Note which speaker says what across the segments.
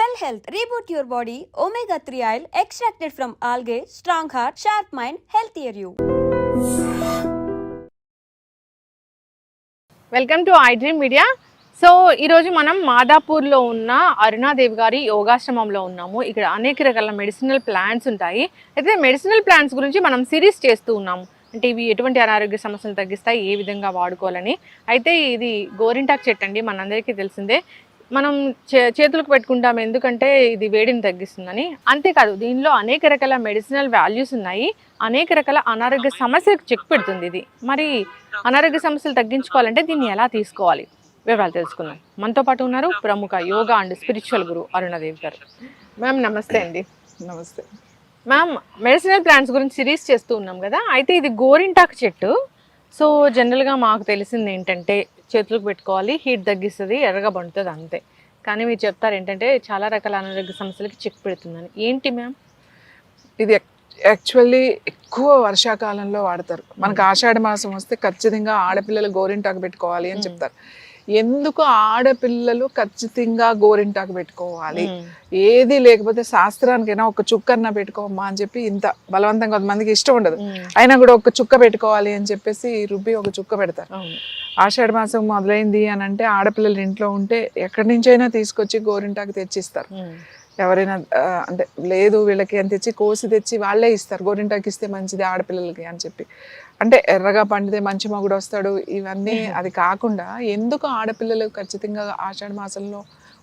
Speaker 1: Cell Health your body Body three 3 Oil from algae strong heart Heart mind health year you
Speaker 2: welcome to I dream media so ఈరోజు మనం మాదాపూర్లో ఉన్న అరుణాదేవి గారి యోగాశ్రమంలో ఉన్నాము. ఇక్కడ అనేక రకాల మెడిసినల్ ప్లాంట్స్ ఉంటాయి. అయితే మెడిసినల్ ప్లాంట్స్ గురించి మనం సిరీస్ చేస్తూ ఉన్నాము. అంటే ఇవి ఎటువంటి అనారోగ్య సమస్యలు తగ్గిస్తాయి ఏ విధంగా వాడుకోవాలని. అయితే ఇది గోరింటాక్ చెట్టు అండి. మనందరికీ తెలిసిందే. మనం చే చేతులకు పెట్టుకుంటాం. ఎందుకంటే ఇది వేడిని తగ్గిస్తుందని. అంతేకాదు దీనిలో అనేక రకాల మెడిసినల్ వాల్యూస్ ఉన్నాయి. అనేక రకాల అనారోగ్య సమస్యలకు చెక్ పెడుతుంది ఇది. మరి అనారోగ్య సమస్యలు తగ్గించుకోవాలంటే దీన్ని ఎలా తీసుకోవాలి? వివరాలు తెలుసుకుందాం. మనతో పాటు ఉన్నారు ప్రముఖ యోగా అండ్ స్పిరిచువల్ గురు అరుణదేవి గారు. మ్యామ్ నమస్తే అండి.
Speaker 3: నమస్తే.
Speaker 2: మ్యామ్ మెడిసినల్ ప్లాంట్స్ గురించి సిరీస్ చేస్తూ ఉన్నాం కదా. అయితే ఇది గోరింటాకు చెట్టు. సో జనరల్గా మాకు తెలిసింది ఏంటంటే చేతులకు పెట్టుకోవాలి హీట్ తగ్గిస్తుంది ఎర్రగా పండుతుంది అంతే. కానీ మీరు చెప్తారు ఏంటంటే చాలా రకాల అనారోగ్య సమస్యలకి చెక్ పెడుతుందని. ఏంటి మ్యామ్?
Speaker 3: ఇది యాక్చువల్లీ ఎక్కువ వర్షాకాలంలో వాడతారు. మనకు ఆషాఢ మాసం వస్తే ఖచ్చితంగా ఆడపిల్లలు గోరింటాకు పెట్టుకోవాలి అని చెప్తారు. ఎందుకు ఆడపిల్లలు ఖచ్చితంగా గోరింటాకు పెట్టుకోవాలి? ఏది లేకపోతే శాస్త్రానికైనా ఒక చుక్కన్న పెట్టుకోమ్మా అని చెప్పి ఇంత బలవంతంగా కొంతమందికి ఇష్టం ఉండదు. అయినా కూడా ఒక చుక్క పెట్టుకోవాలి అని చెప్పేసి రుబ్బి ఒక చుక్క పెడతారు. ఆషాఢ మాసం మొదలైంది అని అంటే ఆడపిల్లలు ఇంట్లో ఉంటే ఎక్కడి నుంచైనా తీసుకొచ్చి గోరింటాకు తెచ్చిస్తారు. ఎవరైనా అంటే లేదు వీళ్ళకి అని తెచ్చి కోసి తెచ్చి వాళ్ళే ఇస్తారు. గోరింటాకి ఇస్తే మంచిది ఆడపిల్లలకి అని చెప్పి. అంటే ఎర్రగా పండితే మంచి మగుడు వస్తాడు. ఇవన్నీ అది కాకుండా ఎందుకు ఆడపిల్లలు ఖచ్చితంగా ఆషాఢ మాసంలో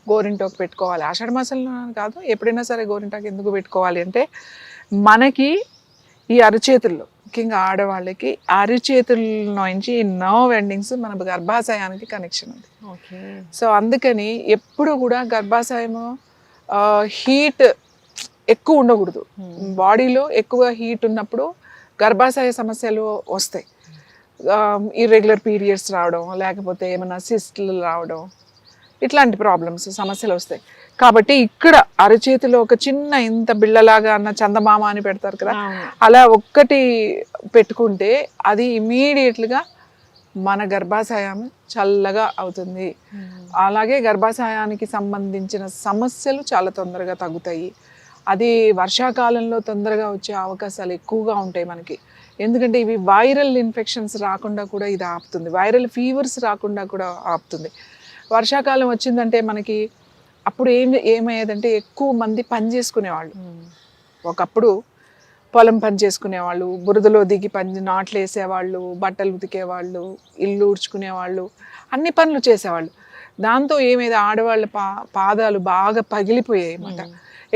Speaker 3: గోరింటాకు పెట్టుకోవాలి? ఆషాఢ మాసంలో కాదు ఎప్పుడైనా సరే గోరింటాకు ఎందుకు పెట్టుకోవాలి అంటే మనకి ఈ అరచేతుల్లో ముఖ్యంగా ఆడవాళ్ళకి అరిచేతుల్లో నుంచి ఈ నర్వ్ ఎండింగ్స్ మన గర్భాశయానికి కనెక్షన్ ఉంది.
Speaker 2: ఓకే.
Speaker 3: సో అందుకని ఎప్పుడు కూడా గర్భాశయము హీట్ ఎక్కువ ఉండకూడదు. బాడీలో ఎక్కువ హీట్ ఉన్నప్పుడు గర్భాశయ సమస్యలు వస్తాయి. ఇర్రెగ్యులర్ పీరియడ్స్ రావడం లేకపోతే ఏమైనా సిస్ట్లు రావడం ఇట్లాంటి ప్రాబ్లమ్స్ సమస్యలు వస్తాయి. కాబట్టి ఇక్కడ అరచేతిలో ఒక చిన్న ఇంత బిళ్ళలాగా అన్న చందమామ అని పెడతారు కదా అలా ఒక్కటి పెట్టుకుంటే అది ఇమీడియట్లుగా మన గర్భాశయం చల్లగా అవుతుంది. అలాగే గర్భాశయానికి సంబంధించిన సమస్యలు చాలా తొందరగా తగ్గుతాయి. అది వర్షాకాలంలో తొందరగా వచ్చే అవకాశాలు ఎక్కువగా ఉంటాయి మనకి. ఎందుకంటే ఇవి వైరల్ ఇన్ఫెక్షన్స్ రాకుండా కూడా ఇది ఆపుతుంది. వైరల్ ఫీవర్స్ రాకుండా కూడా ఆపుతుంది. వర్షాకాలం వచ్చిందంటే మనకి అప్పుడు ఏం ఏమయ్యేదంటే ఎక్కువ మంది పని చేసుకునేవాళ్ళు. ఒకప్పుడు పొలం పని చేసుకునేవాళ్ళు బురదలో దిగి పని నాట్లు వేసేవాళ్ళు బట్టలు ఉతికేవాళ్ళు ఇల్లు ఊడ్చుకునేవాళ్ళు అన్ని పనులు చేసేవాళ్ళు. దాంతో ఏమైంది? ఆడవాళ్ళ పా పాదాలు బాగా పగిలిపోయాయి అన్నమాట.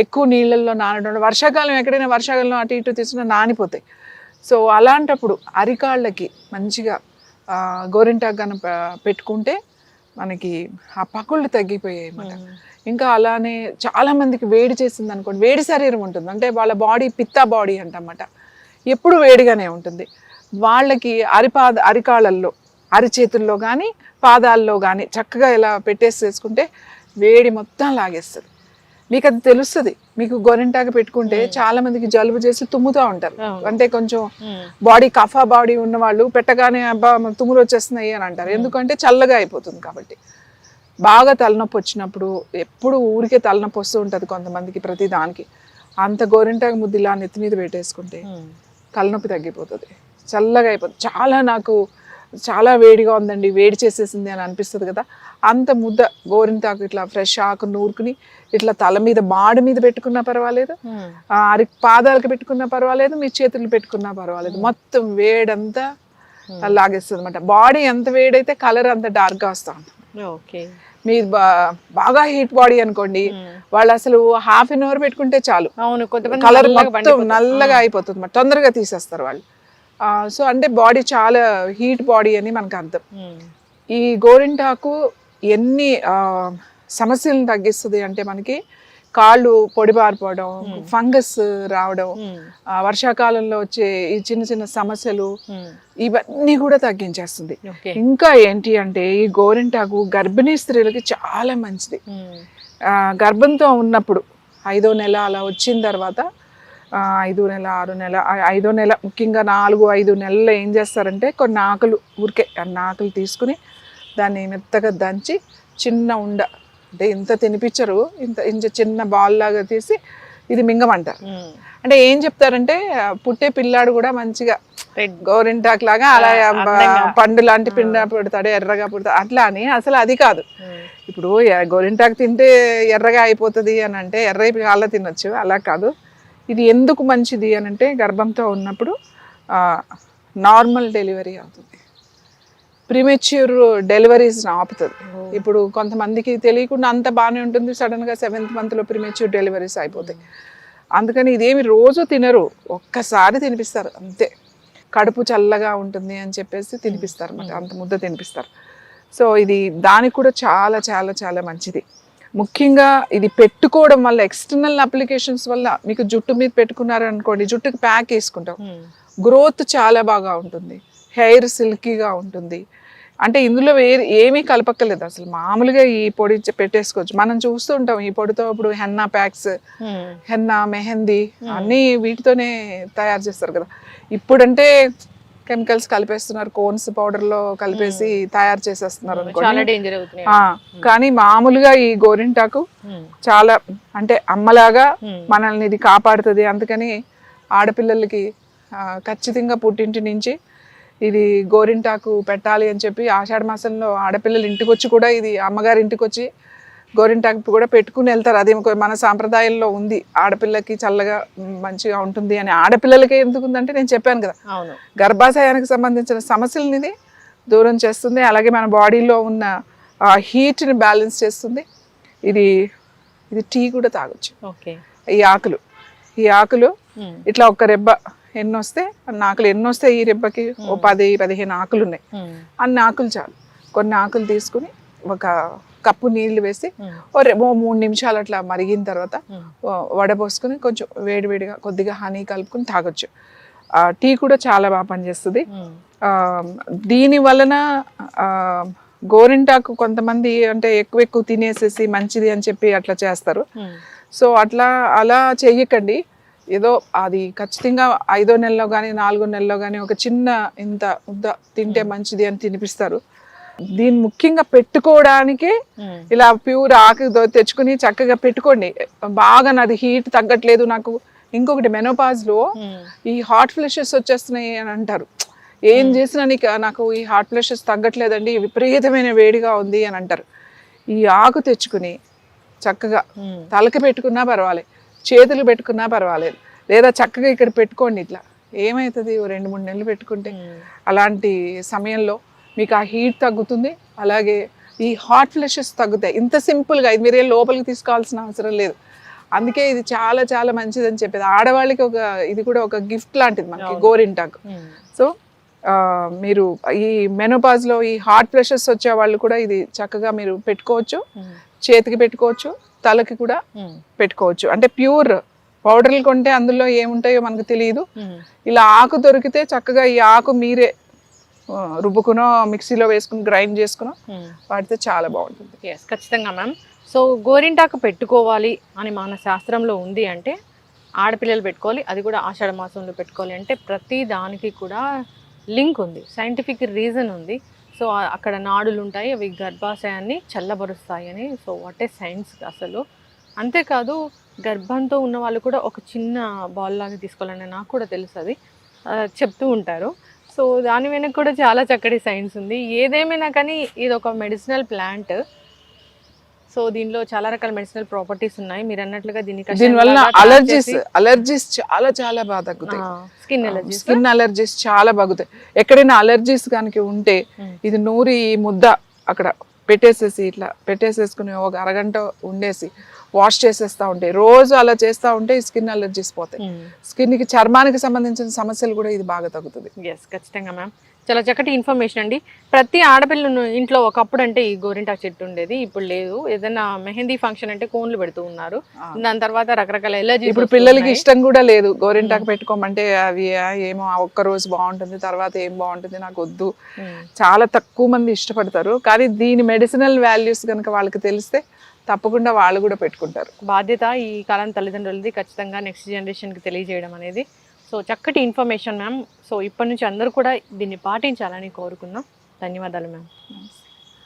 Speaker 3: ఎక్కువ నీళ్ళల్లో నానడం వర్షాకాలం ఎక్కడైనా వర్షాకాలంలో అటు ఇటు తీసుకున్నా నానిపోతాయి. సో అలాంటప్పుడు అరికాళ్ళకి మంచిగా గోరింటాకు కనుక పెట్టుకుంటే మనకి ఆ పకుళ్ళు తగ్గిపోయాయి అన్నమాట. ఇంకా అలానే చాలా మందికి వేడి చేసింది అనుకోండి వేడి శరీరం ఉంటుంది. అంటే వాళ్ళ బాడీ పిత్తా బాడీ అంటన్నమాట. ఎప్పుడు వేడిగానే ఉంటుంది. వాళ్ళకి అరిపాద అరికాళ్ళల్లో అరిచేతుల్లో కానీ పాదాల్లో కానీ చక్కగా ఇలా పెట్టేసి వేసుకుంటే వేడి మొత్తం లాగేస్తుంది. మీకు అది తెలుస్తుంది. మీకు గొరింటాకు పెట్టుకుంటే చాలా మందికి జలుబు చేసి తుమ్ముతూ ఉంటారు. అంటే కొంచెం బాడీ కఫా బాడీ ఉన్న వాళ్ళు పెట్టగానే అబ్బా తుమ్ములు వచ్చేస్తున్నాయి అని అంటారు. ఎందుకంటే చల్లగా అయిపోతుంది కాబట్టి. బాగా తలనొప్పి వచ్చినప్పుడు ఎప్పుడు ఊరికే తలనొప్పి వస్తూ ఉంటుంది కొంతమందికి ప్రతి దానికి. అంత గోరింటాకు ముద్దు ఇలా నెత్తి మీద పెట్టేసుకుంటే తలనొప్పి తగ్గిపోతుంది. చల్లగా అయిపోతుంది. చాలా నాకు చాలా వేడిగా ఉందండి వేడి చేసేసింది అని అనిపిస్తుంది కదా. అంత ముద్ద గోరింటాకు ఇట్లా ఫ్రెష్ ఆకు నూరుకుని ఇట్లా తల మీద మాడి మీద పెట్టుకున్నా పర్వాలేదు. అరి పాదాలకు పెట్టుకున్నా పర్వాలేదు మీ చేతులు పెట్టుకున్నా పర్వాలేదు. మొత్తం వేడంతా లాగేస్తుంది అనమాట బాడీ ఎంత వేడైతే కలర్ అంత డార్క్గా వస్తూ ఉంటుంది
Speaker 2: ఓకే.
Speaker 3: మీరు బాగా హీట్ బాడీ అనుకోండి వాళ్ళు అసలు హాఫ్ అన్ అవర్ పెట్టుకుంటే చాలు.
Speaker 2: అవును
Speaker 3: కలర్
Speaker 2: నల్లగా
Speaker 3: మొత్తం. నల్లగా అయిపోతుంది తొందరగా తీసేస్తారు వాళ్ళు. సో అంటే బాడీ చాలా హీట్ బాడీ అని మనకు అర్థం. ఈ గోరింటాకు ఎన్ని సమస్యలను తగ్గిస్తుంది అంటే మనకి కాళ్ళు పొడిబారిపోవడం ఫంగస్ రావడం. ఆ, వర్షాకాలంలో వచ్చే ఈ చిన్న చిన్న సమస్యలు
Speaker 2: ఉమ్.
Speaker 3: ఇవన్నీ కూడా తగ్గించేస్తుంది ఇంకా ఏంటి అంటే ఈ గోరింటాకు గర్భిణీ స్త్రీలకి చాలా మంచిది గర్భంతో ఉన్నప్పుడు ఐదో నెల అలా వచ్చిన తర్వాత ఐదో నెల ఆరు నెల ఐదో నెల ముఖ్యంగా నాలుగు ఐదు నెలలు ఏం చేస్తారంటే కొన్ని ఆకులు ఊరికే ఆకులు తీసుకుని దాన్ని మెత్తగా దంచి చిన్న ఉండ అంటే ఇంత తినిపించరు ఇంత ఇంత చిన్న బాల్ లాగా తీసి ఇది మింగమంటారు. అంటే ఏం చెప్తారంటే పుట్టే పిల్లాడు కూడా మంచిగా గోరింటాక్ లాగా అలా. పండు లాంటి పిండ పుడతాడు ఎర్రగా పుడతాడు అట్లా అని అసలు అది కాదు. ఇప్పుడు గోరింటాకు తింటే ఎర్రగా అయిపోతుంది అని అంటే ఎర్ర అలా తినొచ్చు అలా కాదు ఇది ఎందుకు మంచిది అని అంటే గర్భంతో ఉన్నప్పుడు నార్మల్ డెలివరీ అవుతుంది. ప్రిమెచ్యూర్ డెలివరీస్ ఆపుతుంది. ఇప్పుడు కొంతమందికి తెలియకుండా అంత బాగానే ఉంటుంది సడన్గా సెవెంత్ మంత్లో ప్రిమెచ్యూర్ డెలివరీస్ అయిపోతాయి. అందుకని ఇదేమి రోజు తినరు ఒక్కసారి తినిపిస్తారు అంతే. కడుపు చల్లగా ఉంటుంది అని చెప్పేసి తినిపిస్తారు అన్నమాట అంత ముద్ద తినిపిస్తారు. సో ఇది దానికి కూడా చాలా చాలా చాలా మంచిది. ముఖ్యంగా ఇది పెట్టుకోవడం వల్ల ఎక్స్టర్నల్ అప్లికేషన్స్ వల్ల మీకు జుట్టు మీద పెట్టుకున్నారు అనుకోండి జుట్టుకి ప్యాక్ వేసుకుంటాం.
Speaker 2: ఉమ్.
Speaker 3: గ్రోత్ చాలా బాగా ఉంటుంది. హెయిర్ సిల్కీగా ఉంటుంది. అంటే ఇందులో వేరే ఏమీ కలపక్కర్లేదు. అసలు మామూలుగా ఈ పొడి పెట్టేసుకోవచ్చు. మనం చూస్తూ ఉంటాం ఈ పొడితో ఇప్పుడు హెన్నా ప్యాక్స్. హెన్నా మెహందీ అన్నీ వీటితోనే తయారు చేస్తారు కదా. ఇప్పుడంటే కెమికల్స్ కలిపేస్తున్నారు కోన్స్ పౌడర్లో కలిపేసి తయారు చేసేస్తున్నారు అనుకోండి. కానీ మామూలుగా ఈ గోరింటాకు. చాలా అంటే అమ్మలాగా. మనల్ని ఇది కాపాడుతుంది. అందుకని ఆడపిల్లలకి ఖచ్చితంగా పుట్టింటి నుంచి ఇది గోరింటాకు పెట్టాలి అని చెప్పి ఆషాఢ మాసంలో ఆడపిల్లలు ఇంటికి వచ్చి కూడా ఇది అమ్మగారి ఇంటికి వచ్చి గోరింటాకు కూడా పెట్టుకుని వెళ్తారు. అది మన సాంప్రదాయంలో ఉంది. ఆడపిల్లకి చల్లగా మంచిగా ఉంటుంది అని ఆడపిల్లలకే ఎందుకు ఉందంటే నేను చెప్పాను కదా.
Speaker 2: అవును.
Speaker 3: గర్భాశయానికి సంబంధించిన సమస్యలని దూరం చేస్తుంది. అలాగే మన బాడీలో ఉన్న హీట్ని బ్యాలెన్స్ చేస్తుంది. ఇది ఇది టీ కూడా తాగొచ్చు.
Speaker 2: ఓకే.
Speaker 3: ఈ ఆకులు. ఈ ఆకులు. ఇట్లా ఒక రెబ్బ ఎన్ని వస్తే అన్ని ఆకులు ఎన్ని వస్తే ఈ రెబ్బకి ఓ పది పదిహేను ఆకులు ఉన్నాయి. అన్ని ఆకులు చాలు. కొన్ని ఆకులు తీసుకుని ఒక కప్పు నీళ్ళు వేసి. ఓ మూడు నిమిషాలు అట్లా మరిగిన తర్వాత వడపోసుకుని కొంచెం వేడివేడిగా కొద్దిగా హనీ కలుపుకొని తాగొచ్చు. ఆ, టీ కూడా చాలా బాగా పనిచేస్తుంది. దీని వలన గోరింటాకు కొంతమంది అంటే ఎక్కువ ఎక్కువ తినేసేసి మంచిది అని చెప్పి అట్లా చేస్తారు. సో అట్లా అలా చెయ్యకండి. ఏదో అది ఖచ్చితంగా ఐదో నెలలో కానీ నాలుగో నెలలో కానీ ఒక చిన్న ఇంత ముద్ద తింటే మంచిది అని తినిపిస్తారు. దీన్ని ముఖ్యంగా పెట్టుకోవడానికే. ఇలా ప్యూర్ ఆకు తెచ్చుకుని చక్కగా పెట్టుకోండి బాగా నాది హీట్ తగ్గట్లేదు నాకు ఇంకొకటి మెనోపాజ్లో. ఈ హాట్ ఫ్లెషెస్ వచ్చేస్తున్నాయి అని అంటారు ఏం చేసినా నీకు నాకు ఈ హాట్ ఫ్లెషెస్ తగ్గట్లేదండి విపరీతమైన వేడిగా ఉంది అని అంటారు ఈ ఆకు తెచ్చుకుని చక్కగా. తలకి పెట్టుకున్నా పర్వాలేదు చేతులు పెట్టుకున్నా పర్వాలేదు లేదా చక్కగా ఇక్కడ పెట్టుకోండి ఇట్లా ఏమవుతుంది రెండు మూడు నెలలు పెట్టుకుంటే. అలాంటి సమయంలో మీకు ఆ హీట్ తగ్గుతుంది అలాగే ఈ హాట్ ఫ్లెషెస్ తగ్గుతాయి ఇంత సింపుల్గా ఇది మీరే లోపలికి తీసుకోవాల్సిన అవసరం లేదు అందుకే ఇది చాలా చాలా మంచిదని చెప్పేది ఆడవాళ్ళకి ఒక ఇది కూడా ఒక గిఫ్ట్ లాంటిది మనకి గోరింటాకు. సో మీరు ఈ మెనోపాజ్లో ఈ హార్ట్ ప్రెషర్స్ వచ్చే వాళ్ళు కూడా ఇది చక్కగా మీరు పెట్టుకోవచ్చు. చేతికి పెట్టుకోవచ్చు తలకి కూడా. పెట్టుకోవచ్చు అంటే ప్యూర్ పౌడర్లు కొంటే అందులో ఏముంటాయో మనకు తెలియదు. ఇలా ఆకు దొరికితే చక్కగా ఈ ఆకు మీరే రుబ్బుకునో మిక్సీలో వేసుకుని గ్రైండ్ చేసుకునో
Speaker 2: ఉమ్.
Speaker 3: వాడితే చాలా బాగుంటుంది.
Speaker 2: ఎస్ ఖచ్చితంగా మ్యామ్ సో గోరింటాకు పెట్టుకోవాలి అని మన శాస్త్రంలో ఉంది అంటే ఆడపిల్లలు పెట్టుకోవాలి అది కూడా ఆషాఢ మాసంలో పెట్టుకోవాలి అంటే ప్రతి దానికి కూడా లింక్ ఉంది సైంటిఫిక్ రీజన్ ఉంది. సో అక్కడ నాడులు ఉంటాయి అవి గర్భాశయాన్ని చల్లబరుస్తాయి అని. సో వాట్ ఏ సైన్స్ అసలు. అంతేకాదు గర్భంతో ఉన్న వాళ్ళు కూడా ఒక చిన్న బాల్ లాగా తీసుకోవాలని నాకు కూడా తెలుసు అది. చెప్తూ ఉంటారు. సో దాని వెనక కూడా చాలా చక్కటి సైన్స్ ఉంది. ఏదేమైనా కానీ ఇది ఒక మెడిసినల్ ప్లాంట్ సో దీనిలో చాలా రకాల మెడిసినల్ ప్రాపర్టీస్ ఉన్నాయి. మీరు అన్నట్లుగా దీని
Speaker 3: దీనివల్ల అలర్జీస్ అలర్జీస్ చాలా చాలా బాగా తగ్గుతాయి.
Speaker 2: స్కిన్ ఎలర్జీస్
Speaker 3: స్కిన్ అలర్జీస్ చాలా బాగుతాయి. ఎక్కడైనా అలర్జీస్ కనుక ఉంటే. ఇది నూరి ముద్ద అక్కడ పెట్టేసేసి ఇట్లా పెట్టేసేసుకుని ఒక అరగంట ఉండేసి వాష్ చేసేస్తా ఉంటే రోజు అలా చేస్తా ఉంటే ఈ స్కిన్ అలర్జీస్ పోతాయి. స్కిన్కి చర్మానికి సంబంధించిన సమస్యలు కూడా ఇది బాగా తగ్గుతుంది.
Speaker 2: ఎస్ ఖచ్చితంగా మ్యామ్ చాలా చక్కటి ఇన్ఫర్మేషన్ అండి. ప్రతి ఆడపిల్లను ఇంట్లో ఒకప్పుడు అంటే ఈ గోరింటాకు చెట్టు ఉండేది ఇప్పుడు లేదు. ఏదైనా మెహందీ ఫంక్షన్ అంటే కోన్లు పెడుతూ ఉన్నారు. దాని తర్వాత రకరకాల ఎలర్జీ
Speaker 3: ఇప్పుడు పిల్లలకి ఇష్టం కూడా లేదు. గోరింటాకు పెట్టుకోమంటే అవి ఏమో ఒక్క రోజు బాగుంటుంది తర్వాత ఏం బాగుంటుంది నాకు వద్దు. చాలా తక్కువ మంది ఇష్టపడతారు. కానీ దీని మెడిసినల్ వాల్యూస్ కనుక వాళ్ళకి తెలిస్తే తప్పకుండా వాళ్ళు కూడా పెట్టుకుంటారు.
Speaker 2: బాధ్యత ఈ కాలం తల్లిదండ్రులది ఖచ్చితంగా నెక్స్ట్ జనరేషన్కి తెలియజేయడం అనేది. సో చక్కటి ఇన్ఫర్మేషన్ మ్యామ్ సో ఇప్పటి నుంచి అందరూ కూడా దీన్ని పాటించాలని కోరుకున్నాం ధన్యవాదాలు మ్యామ్